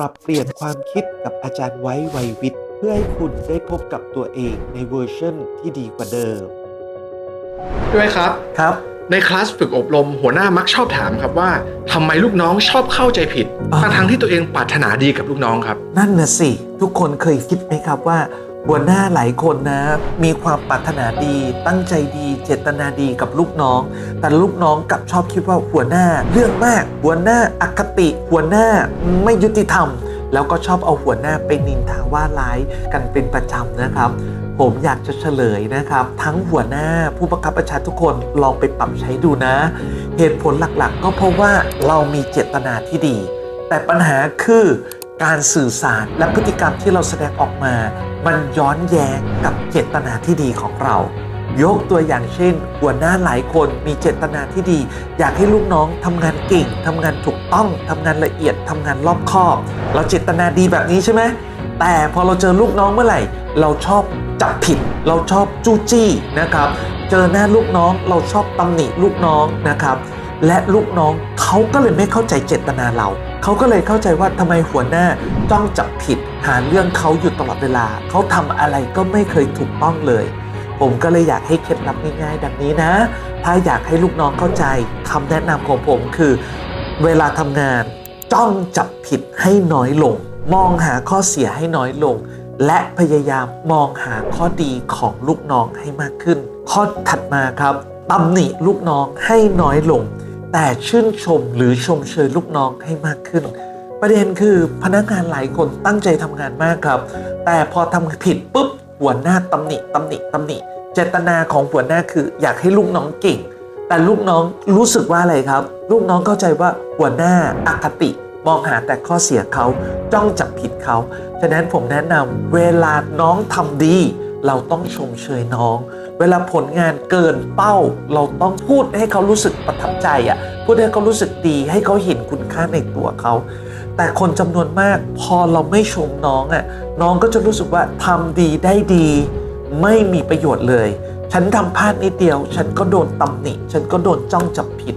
รับเปลี่ยนความคิดกับอาจารย์ไว้ไวยวิทย์เพื่อให้คุณได้พบกับตัวเองในเวอร์ชั่นที่ดีกว่าเดิม ด้วยครับ ครับ ในคลาสฝึกอบรมหัวหน้ามักชอบถามครับว่าทำไมลูกน้องชอบเข้าใจผิดอ่า ทั้งๆที่ตัวเองปรารถนาดีกับลูกน้องครับ นั่นน่ะสิ ทุกคนเคยคิดไหมครับว่า หัวหน้าหลายคนนะมีความปรารถนาดี ตั้งใจดีเจตนาดีกับลูกน้อง แต่ลูกน้องกลับชอบคิดว่าหัวหน้าเรื่องมาก หัวหน้าอคติ หัวหน้าไม่ยุติธรรม แล้วก็ชอบเอาหัวหน้าไปนินทาว่าร้ายกันเป็นประจำนะครับผมอยากจะเฉลยนะครับ ทั้งหัวหน้าผู้บังคับบัญชาทุกคนลองไปปรับใช้ดูนะ เหตุผลหลักๆ ก็เพราะว่าเรามีเจตนาที่ดี แต่ปัญหาคือ การสื่อสารและพฤติกรรมที่เราแสดงออกมา มันย้อนแย้งกับเจตนาที่ดีของเรา ยกตัวอย่างเช่น หัวหน้าหลายคนมีเจตนาที่ดี อยากให้ลูกน้องทำงานเก่งทำงานถูกต้องทำงานละเอียดทำงานรอบคอบ เราเจตนาดีแบบนี้ใช่ไหมแต่พอเราเจอลูกน้องเมื่อไหร่ เราชอบจับผิด เราชอบจู้จี้นะครับ เจอหน้าลูกน้องเราชอบตำหนิลูกน้องนะครับ และลูกน้องเขาก็เลยไม่เข้าใจเจตนาเรา เขาก็เลยเข้าใจว่าทำไมหัวหน้าต้องจับผิดหาเรื่องเขาอยู่ตลอดเวลา เขาทำอะไรก็ไม่เคยถูกต้องเลย ผมก็เลยอยากให้เคล็ดลับง่ายๆดังนี้นะ ถ้าอยากให้ลูกน้องเข้าใจคำแนะนำของผมคือ เวลาทำงานจ้องจับผิดให้น้อยลง มองหาข้อเสียให้น้อยลง และพยายามมองหาข้อดีของลูกน้องให้มากขึ้น ข้อถัดมาครับตำหนิลูกน้องให้น้อยลง แต่ชื่นชมหรือชมเชยลูกน้องให้มากขึ้น ประเด็นคือพนักงานหลายคนตั้งใจทำงานมากครับ แต่พอทำผิดปุ๊บหัวหน้าตำหนิตำหนิตำหนิ เจตนาของหัวหน้าคือ อยากให้ลูกน้องเก่ง แต่ลูกน้องรู้สึกว่าอะไรครับ ลูกน้องเข้าใจว่าหัวหน้าอคติ มองหาแต่ข้อเสียเขาจ้องจับผิดเขาฉะนั้นผมแนะนำเวลาน้องทำดี เราต้องชมเชยน้อง เวลาผลงานเกินเป้า เราต้องพูดให้เขารู้สึกประทับใจอะพูดให้เขารู้สึกดีให้เขาเห็นคุณค่าในตัวเขาแต่คนจำนวนมากพอเราไม่ชมน้องอะน้องก็จะรู้สึกว่าทำดีได้ดี ไม่มีประโยชน์เลย ฉันทำพลาดนิดเดียว ฉันก็โดนตำหนิ ฉันก็โดนจ้องจับผิด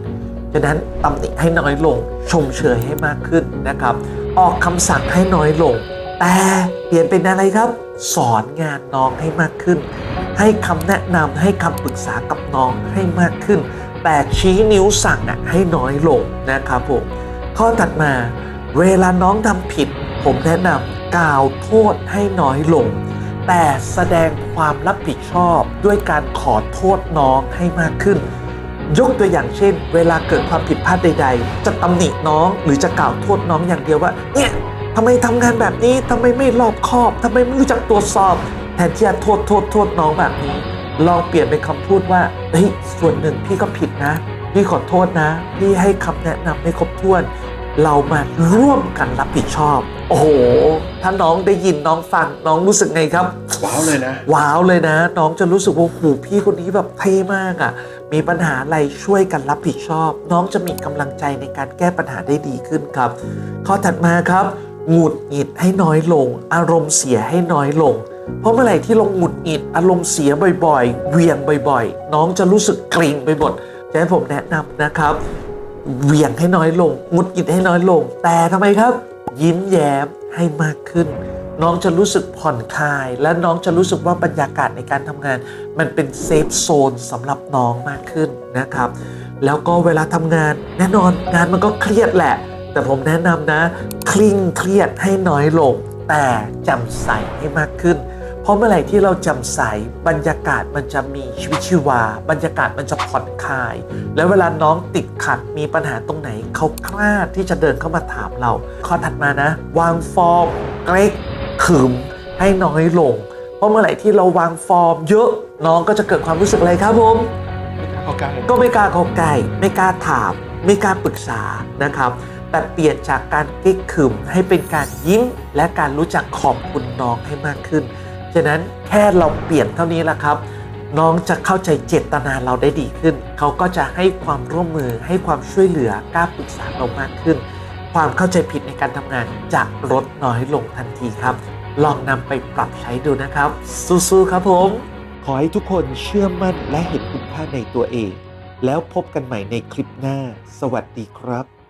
ฉะนั้นตำหนิให้น้อยลง ชมเชยให้มากขึ้นนะครับ ออกคำสั่งให้น้อยลง แต่เปลี่ยนเป็นอะไรครับ สอนงานน้องให้มากขึ้น ให้คำแนะนำให้คำปรึกษากับน้องให้มากขึ้น แต่ชี้นิ้วสั่งอะให้น้อยลงนะครับผมข้อถัดมา เวลาน้องทำผิด ผมแนะนำกล่าวโทษให้น้อยลง แต่แสดงความรับผิดชอบด้วยการขอโทษน้องให้มากขึ้น ยกตัวอย่างเช่น เวลาเกิดความผิดพลาดใด ๆ จะตำหนิน้องหรือจะกล่าวโทษน้องอย่างเดียวว่าเนี่ยทำไมทำงานแบบนี้ทำไมไม่รอบคอบทำไมไม่รู้จักตรวจสอบ แทนที่จะโทษโทษโทษน้องแบบนี้ ลองเปลี่ยนเป็นคำพูดว่าเฮ้ยส่วนหนึ่งพี่ก็ผิดนะ พี่ขอโทษนะ พี่ให้คำแนะนำไม่ครบถ้วน เรามาร่วมกันรับผิดชอบ โอ้โห ถ้าน้องได้ยินน้องฟังน้องรู้สึกไงครับ ว้าวเลยนะ ว้าวเลยนะ น้องจะรู้สึกว่าโอ้โหพี่คนนี้แบบเท่มากอะ่ะ มีปัญหาอะไรช่วยกันรับผิดชอบ น้องจะมีกำลังใจในการแก้ปัญหาได้ดีขึ้นครับ ข้อถัดมาครับหงุดหงิดให้น้อยลง อารมณ์เสียให้น้อยลง เพราะเมื่อไหร่ที่เราหงุดหงิดอารมณ์เสียบ่อยๆเวียงบ่อยๆ น้องจะรู้สึกกรงไปหมดฉะนั้นผมแนะนำนะครับเวียงให้น้อยลงหงุดหงิดให้น้อยลง แต่ทำไมครับ ยิ้มแย้มให้มากขึ้น น้องจะรู้สึกผ่อนคลาย และน้องจะรู้สึกว่าบรรยากาศในการทำงาน มันเป็นเซฟโซนสำหรับน้องมากขึ้นนะครับ แล้วก็เวลาทำงานแน่นอนงานมันก็เครียดแหละ แต่ผมแนะนำนะ คลิ่งเครียดให้น้อยลง แต่จำใสให้มากขึ้น เพราะเมื่อไหร่ที่เราจำใสบรรยากาศมันจะมีชีวิตชีวา บรรยากาศมันจะผ่อนคลาย แล้วเวลาน้องติดขัดมีปัญหาตรงไหนเขากล้าที่จะเดินเข้ามาถามเรา ข้อถัดมานะ วางฟอร์มเกรกขึมให้น้อยลง เพราะเมื่อไหร่ที่เราวางฟอร์ม เยอะน้องก็จะเกิดความรู้สึกอะไรครับผมโอกาสก็ไม่กล้าเข้าใกล้ไม่กล้าถาม ไม่กล้าปรึกษานะครับแต่เปลี่ยนจากการกิ๊กขึมให้เป็นการยิ้ม และการรู้จักขอบคุณน้องให้มากขึ้น ฉะนั้นแค่เราเปลี่ยนเท่านี้แหละครับ น้องจะเข้าใจเจตนาเราได้ดีขึ้น เขาก็จะให้ความร่วมมือให้ความช่วยเหลือกล้าปรึกษาเรามากขึ้น ความเข้าใจผิดในการทำงานจะลดน้อยลงทันทีครับ ลองนำไปปรับใช้ดูนะครับ สู้ๆครับผม ขอให้ทุกคนเชื่อมั่นและเห็นคุณค่าในตัวเอง แล้วพบกันใหม่ในคลิปหน้า สวัสดีครับ